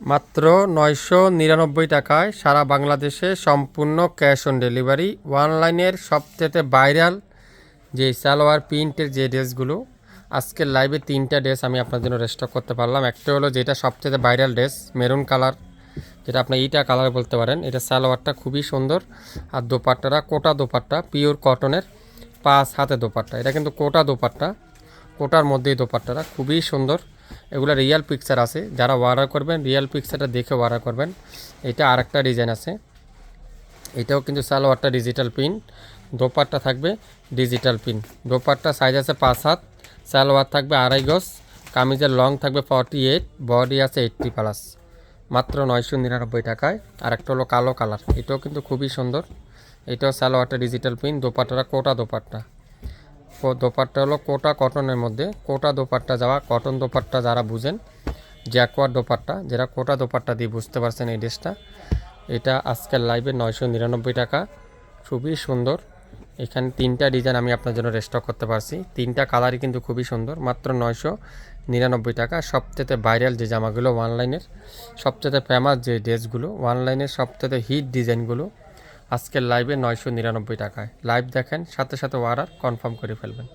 মাত্র নয়শো নিরানব্বই টাকায় সারা বাংলাদেশে সম্পূর্ণ ক্যাশ অন ডেলিভারি অনলাইনের সবচেয়ে ভাইরাল যে সালোয়ার প্রিন্টের যে ড্রেসগুলো, আজকের লাইভে তিনটা ড্রেস আমি আপনার জন্য রেস্টক করতে পারলাম। একটা হলো যেটা সবচেয়ে ভাইরাল ড্রেস, মেরুন কালার, যেটা আপনি ইটা কালার বলতে পারেন। এটা সালোয়ারটা খুবই সুন্দর। আর দোপাট্টারা কোটা দোপাট্টা পিওর কটনের পাঁচ হাতে দোপাট্টা। এটা কিন্তু কোটা দোপাট্টা, কোটার মধ্যেই দোপাট্টারা খুবই সুন্দর। এগুলো রিয়েল পিকচার আছে, যারা অর্ডার করবেন রিয়েল পিকচারটা দেখে অর্ডার করবেন। এটা আরেকটা ডিজাইন আছে। এটাও কিন্তু সালোয়ারটা ডিজিটাল পিন দোপাট্টা থাকবে ডিজিটাল পিন দোপাট্টা সাইজ আছে পাঁচ হাত, সালোয়ার থাকবে আড়াই গজ, কামিজের লং থাকবে ফর্টি এইট বডি আছে এইট্টি প্লাস মাত্র নয়শো নিরানব্বই টাকায়। আর একটা হলো কালো কালার এটাও কিন্তু খুবই সুন্দর। এটাও সালোয়ারটা ডিজিটাল পিন দোপাট্টাটা কোটা দোপাট্টা। দোপাট্টা হলো কোটা কটনের মধ্যে। কোটা দোপাট্টা যাওয়া কটন দোপাট্টা যারা বুঝেন, জ্যাকোয়ার দোপাট্টা যারা কোটা দোপাট্টা দিয়ে বুঝতে পারছেন এই ড্রেসটা, এটা আজকের লাইভে নয়শো নিরানব্বই টাকা। খুবই সুন্দর। এখানে তিনটা ডিজাইন আমি আপনার জন্য রেস্টক করতে পারছি। তিনটা কালারই কিন্তু খুবই সুন্দর, মাত্র নয়শো নিরানব্বই টাকা। সবচেয়ে ভাইরাল যে জামাগুলো অনলাইনের সবচেয়ে ফেমাস যে ড্রেসগুলো অনলাইনের সবচেয়ে হিট ডিজাইনগুলো আজকের লাইভে নয়শো নিরানব্বই টাকায়। লাইভ দেখেন সাথে সাথে অর্ডার কনফার্ম করে ফেলবেন।